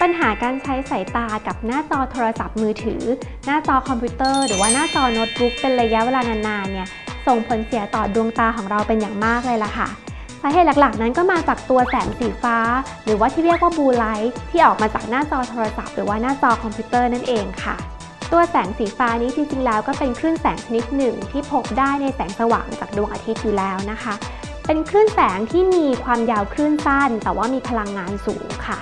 ปัญหาการใช้สายตากับหน้าจอโทรศัพท์มือถือ หน้าจอคอมพิวเตอร์ หรือว่าหน้าจอโน้ตบุ๊กเป็นระยะเวลานานๆเนี่ยส่งผลเสียต่อดวงตาของเราเป็นอย่างมากเลยล่ะค่ะสาเหตุหลักๆ นั้นก็มาจากตัวแสงสีฟ้า หรือว่าที่เรียกว่าบูไลท์ที่ออกมาจากหน้าจอโทรศัพท์หรือว่าหน้าจอคอมพิวเตอร์นั่นเองค่ะ ตัวแสงสีฟ้านี้จริงๆแล้วก็เป็นคลื่นแสงชนิดหนึ่ง ที่พบได้ในแสงสว่างจากดวงอาทิตย์อยู่แล้วนะคะ เป็นคลื่นแสงที่มีความยาวคลื่นสั้น แต่ว่ามีพลังงานสูงค่ะ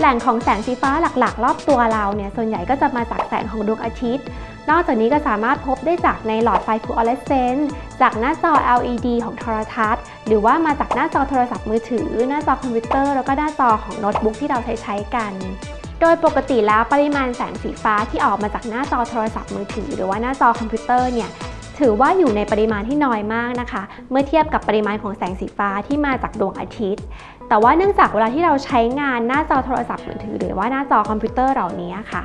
แหล่งของแสงสีฟ้าหลักๆ รอบตัวเราเนี่ยส่วนใหญ่ก็จะมาจากแสงของดวงอาทิตย์ นอกจากนี้ก็สามารถพบได้จากในหลอดไฟฟลูออเรสเซนต์จากหน้าจอ LED ของโทรทัศน์ หรือว่ามาจากหน้าจอโทรศัพท์มือถือ หน้าจอคอมพิวเตอร์แล้วก็หน้าจอของโน้ตบุ๊กที่เราใช้ใช้กันโดยปกติแล้วปริมาณแสงสีฟ้าที่ออกมาจากหน้าจอโทรศัพท์มือถือ หรือว่าหน้าจอคอมพิวเตอร์เนี่ยถือว่าอยู่ในปริมาณที่น้อยมากนะคะ เมื่อเทียบกับปริมาณของแสงสีฟ้าที่มาจากดวงอาทิตย์ แต่ว่าเนื่องจากเวลาที่เราใช้งานหน้าจอโทรศัพท์มือถือ หรือว่าหน้าจอคอมพิวเตอร์เหล่านี้ค่ะ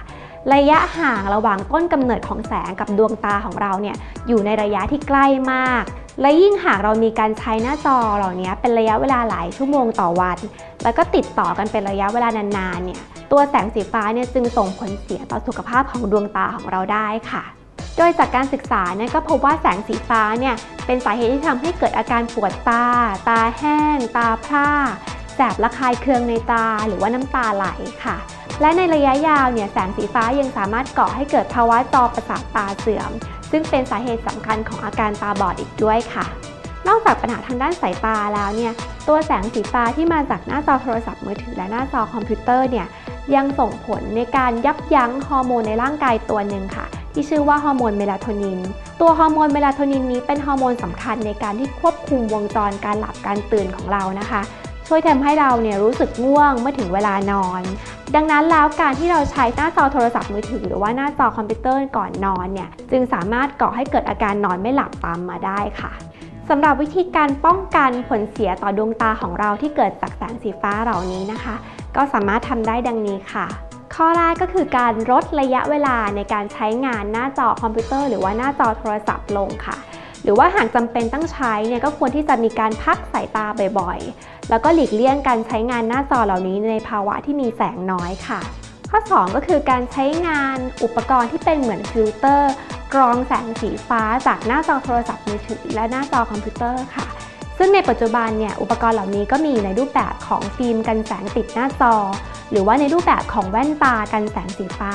ระยะห่างระหว่างต้นกำเนิดของแสงกับดวงตาของเราเนี่ยอยู่ในระยะที่ใกล้มาก และยิ่งหากเรามีการใช้หน้าจอเหล่านี้เป็นระยะเวลาหลายชั่วโมงต่อวัน แล้วก็ติดต่อกันเป็นระยะเวลานานๆเนี่ยตัวแสงสีฟ้าเนี่ยจึงส่งผลเสียต่อสุขภาพของดวงตาของเราได้ค่ะโดยจากการศึกษาเนี่ยก็พบว่าแสงสีฟ้าเนี่ยเป็นสาเหตุที่ทำให้เกิดอาการปวดตา ตาแห้ง ตาพร่า แสบระคายเคืองในตาหรือว่าน้ำตาไหลค่ะ และในระยะยาวเนี่ยแสงสีฟ้ายังสามารถก่อให้เกิดภาวะจอประสาทตาเสื่อม ซึ่งเป็นสาเหตุสำคัญของอาการตาบอดอีกด้วยค่ะ นอกจากปัญหาทางด้านสายตาแล้วเนี่ยตัวแสงสีฟ้าที่มาจากหน้าจอโทรศัพท์มือถือและหน้าจอคอมพิวเตอร์เนี่ยยังส่งผลในการยับยั้งฮอร์โมนในร่างกายตัวหนึ่งค่ะ ที่ชื่อว่าฮอร์โมนเมลาโทนิน ตัวฮอร์โมนเมลาโทนินนี้เป็นฮอร์โมนสำคัญในการที่ควบคุมวงจรการหลับการตื่นของเรานะคะ ช่วยทำให้เราเนี่ยรู้สึกง่วงเมื่อถึงเวลานอน ดังนั้นแล้วการที่เราใช้หน้าจอโทรศัพท์มือถือ หรือว่าหน้าจอคอมพิวเตอร์ก่อนนอนเนี่ยจึงสามารถก่อให้เกิดอาการนอนไม่หลับตามมาได้ค่ะสำหรับวิธีการป้องกันผลเสียต่อดวงตาของเราที่เกิดจากแสงสีฟ้าเหล่านี้นะคะ ก็สามารถทำได้ดังนี้ค่ะข้อแรกก็คือการลดระยะเวลาในการใช้งานหน้าจอคอมพิวเตอร์หรือว่าหน้าจอโทรศัพท์ลงค่ะ หรือว่าหากจำเป็นต้องใช้เนี่ยก็ควรที่จะมีการพักสายตาบ่อย แล้วก็หลีกเลี่ยงการใช้งานหน้าจอเหล่านี้ในภาวะที่มีแสงน้อยค่ะ ข้อ 2 ก็คือการใช้งานอุปกรณ์ที่เป็นเหมือนฟิลเตอร์ กรองแสงสีฟ้าจากหน้าจอโทรศัพท์มือถือ และหน้าจอคอมพิวเตอร์ค่ะซึ่งในปัจจุบันเนี่ยอุปกรณ์เหล่านี้ก็มีในรูปแบบของฟิล์มกันแสงติดหน้าจอ หรือว่าในรูปแบบของแว่นตากันแสงสีฟ้า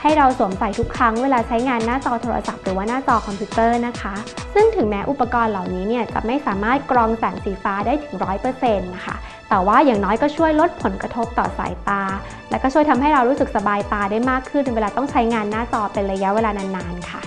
ให้เราสวมใส่ทุกครั้งเวลาใช้งานหน้าจอโทรศัพท์หรือว่าหน้าจอคอมพิวเตอร์นะคะ ซึ่งถึงแม้อุปกรณ์เหล่านี้เนี่ยจะไม่สามารถกรองแสงสีฟ้าได้ถึง 100%นะคะ แต่ว่าอย่างน้อยก็ช่วยลดผลกระทบต่อสายตา และก็ช่วยทำให้เรารู้สึกสบายตาได้มากขึ้นเวลาต้องใช้งานหน้าจอเป็นระยะเวลานานๆค่ะ